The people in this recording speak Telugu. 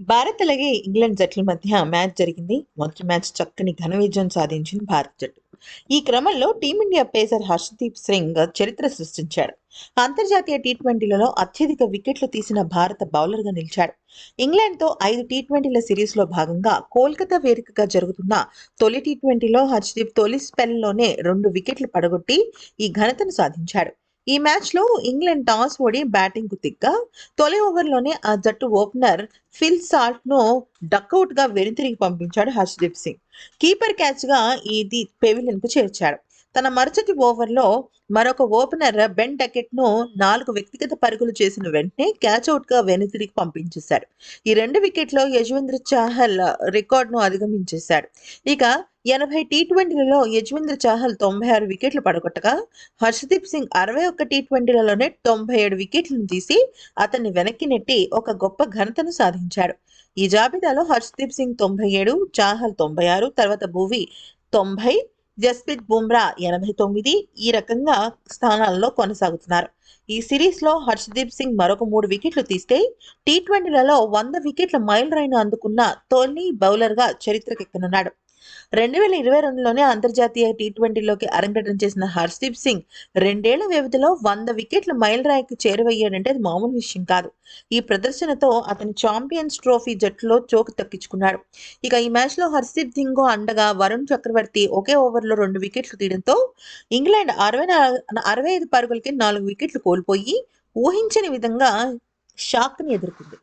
భారత్ అలాగే ఇంగ్లాండ్ జట్ల మధ్య మ్యాచ్ జరిగింది. మొదటి మ్యాచ్ చక్కని ఘన విజయం సాధించింది భారత జట్టు. ఈ క్రమంలో టీమిండియా పేసర్ హర్షదీప్ సింగ్ చరిత్ర సృష్టించాడు. అంతర్జాతీయ టీ ట్వంటీలలో అత్యధిక వికెట్లు తీసిన భారత బౌలర్గా నిలిచాడు. ఇంగ్లాండ్తో ఐదు టీ ట్వంటీల సిరీస్లో భాగంగా కోల్కతా వేదికగా జరుగుతున్న తొలి టీ ట్వంటీలో హర్షదీప్ తొలి స్పెల్లోనే రెండు వికెట్లు పడగొట్టి ఈ ఘనతను సాధించాడు. ఈ మ్యాచ్లో ఇంగ్లాండ్ టాస్ ఓడి బ్యాటింగ్కు దిగ్గా తొలి ఓవర్లోనే ఆ జట్టు ఓపెనర్ ఫిల్ సాల్ట్ను డక్అవుట్గా వెనుతిరిగి పంపించాడు హర్షదీప్ సింగ్. కీపర్ క్యాచ్గా ఇది పెవిలియన్కు చేర్చాడు. తన మరుసటి ఓవర్లో మరొక ఓపెనర్ బెన్ డకెట్ను నాలుగు వ్యక్తిగత పరుగులు చేసిన వెంటనే క్యాచ్ అవుట్గా వెనుతిరిగి పంపించేశాడు. ఈ రెండు వికెట్లో యజ్వేంద్ర చాహల్ రికార్డును అధిగమించేశాడు. ఇక ఎనభై టీ ట్వంటీలలో యజ్వేంద్ర చాహల్ తొంభై ఆరు వికెట్లు పడగొట్టగా హర్షదీప్ సింగ్ అరవై ఒక్క టీ ట్వంటీలలోనే తొంభై ఏడు వికెట్లను తీసి అతన్ని వెనక్కి నెట్టి ఒక గొప్ప ఘనతను సాధించాడు. ఈ జాబితాలో హర్షదీప్ సింగ్ తొంభై ఏడు చాహల్ తొంభై ఆరు తర్వాత భువి తొంభై జస్ప్రీత్ బుమ్రా ఎనభై తొమ్మిది ఈ రకంగా స్థానాల్లో కొనసాగుతున్నారు. ఈ సిరీస్లో హర్షదీప్ సింగ్ మరొక మూడు వికెట్లు తీస్తే టీ ట్వంటీలలో వంద వికెట్ల మైల్ రైను అందుకున్న తొలి బౌలర్గా చరిత్రకెక్కనున్నాడు. రెండు వేల ఇరవై రెండులోనే అంతర్జాతీయ టీ ట్వంటీలోకి అరంగేట్రం చేసిన హర్దీప్ సింగ్ రెండేళ్ళ వ్యవధిలో వంద వికెట్ల మైలరాయికి చేరువయ్యాడంటే అది మామూలు విషయం కాదు. ఈ ప్రదర్శనతో అతని ఛాంపియన్స్ ట్రోఫీ జట్టులో చోకు తక్కించుకున్నాడు ఇక ఈ మ్యాచ్లో హర్దీప్ సింగ్ అండగా వరుణ్ చక్రవర్తి ఒకే ఓవర్లో రెండు వికెట్లు తీయడంతో ఇంగ్లాండ్ అరవై అరవై ఐదు పరుగులకి నాలుగు వికెట్లు కోల్పోయి ఊహించని విధంగా షాక్ని ఎదుర్కొంది.